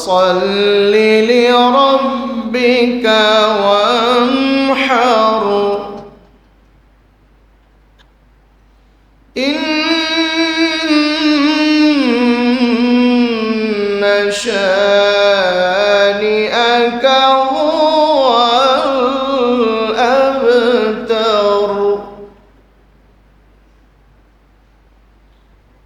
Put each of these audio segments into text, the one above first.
فصل لربك وانحر. إن شانئك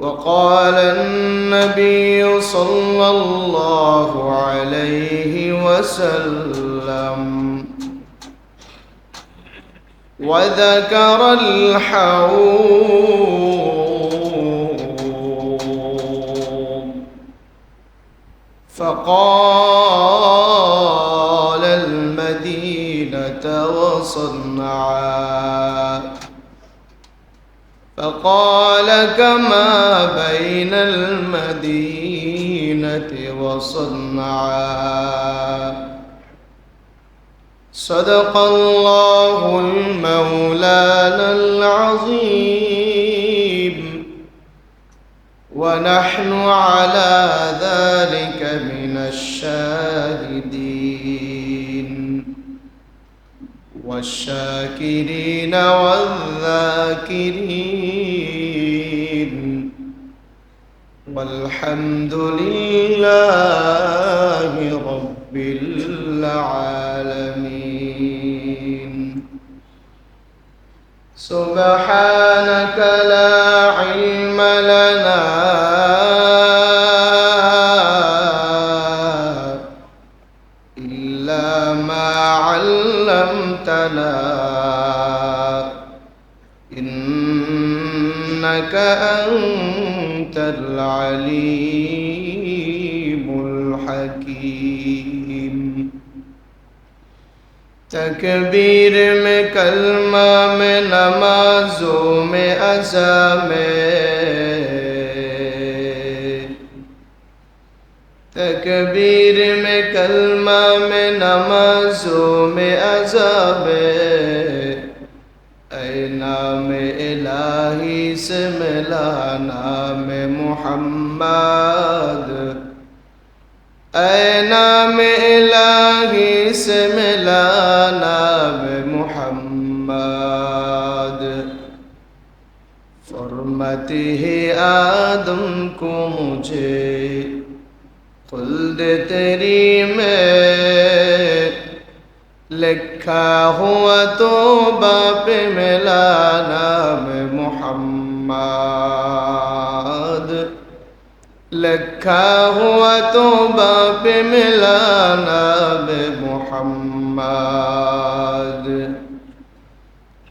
وقال النبي صلى الله عليه وسلم وذكر الحوض فقال المدينة وصنعاء. فقال كما بين المدينة وصنعاء صدق الله المولانا العظيم. ونحن على ذلك من الشاهدين. والشاكرين والذاكرين والحمد لله رب العالمين سبحانك لا إنك أنت العليم الحكيم. تکبیر میں کلمہ میں نمازوں میں ازا میں. تکبیر میں کلمہ میں نمازوں میں ازا میں. الہی سے ملا نام محمد اے نام الہی سے ملا نام محمد فرمتی ہے آدم کو مجھے خلد تیری میں لکھا ہوا تو باپ ملا نام محمد لکھا ہوا تو باپ ملا نام محمد.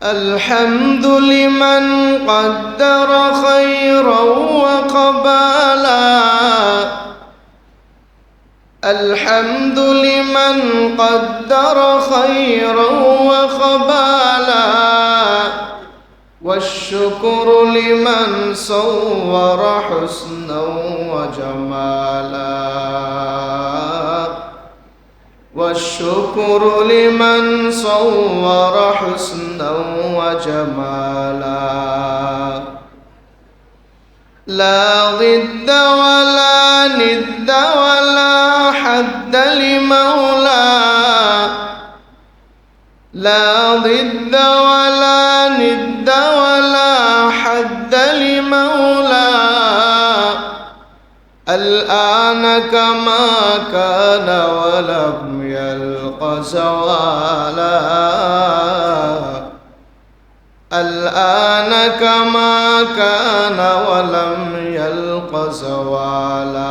الحمد لمن قدر خيرا وقبالا الحمد لمن قدر خيرا وخبالا والشكر لمن صور حسنا وجمالا. والشكر لمن صور حسنا وجمالا. لا ضد ولا ند ولا حد لمولى لا ضد ولا ند الآن كما كان ولم يلق زوالا. الآن كما كان ولم يلق زوالا.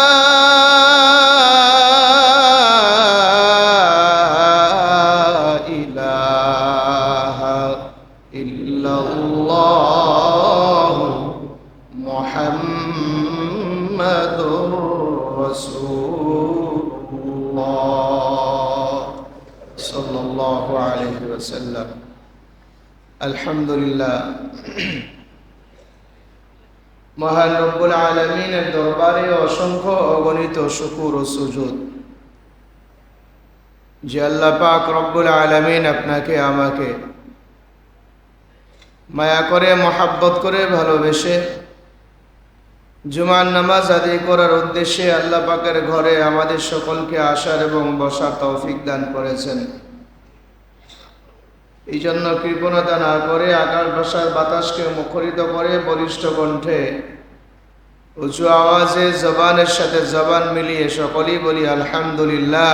محمد رسول الله صلى الله عليه وسلم الحمد لله মহান রব্বুল আলমিনের দরবারে অসংখ্য অগণিত শুকুর ও সুজুদ যে আল্লাহ পাক রব্বুল আলমিন আপনাকে আমাকে মায়া করে মহাব্বত করে ভালোবেসে জুমার নামাজ আদায় করার উদ্দেশ্যে আল্লাহ পাকের ঘরে আমাদের সকলকে আসার এবং বসার তৌফিক দান করেছেন। এই জন্য কৃপণতা না করে আকাশ ভাষার বাতাসকে মুখরিত করে বলিষ্ঠ কণ্ঠে উঁচু আওয়াজে জবানের সাথে জবান মিলিয়ে সকলেই বলি, আলহামদুলিল্লাহ।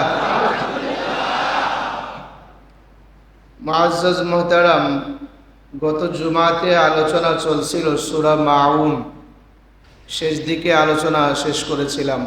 মোহতারাম, গত জুমাতে আলোচনা চলছিল সুরা মাউন। শেষ দিকে আলোচনা শেষ করেছিলাম।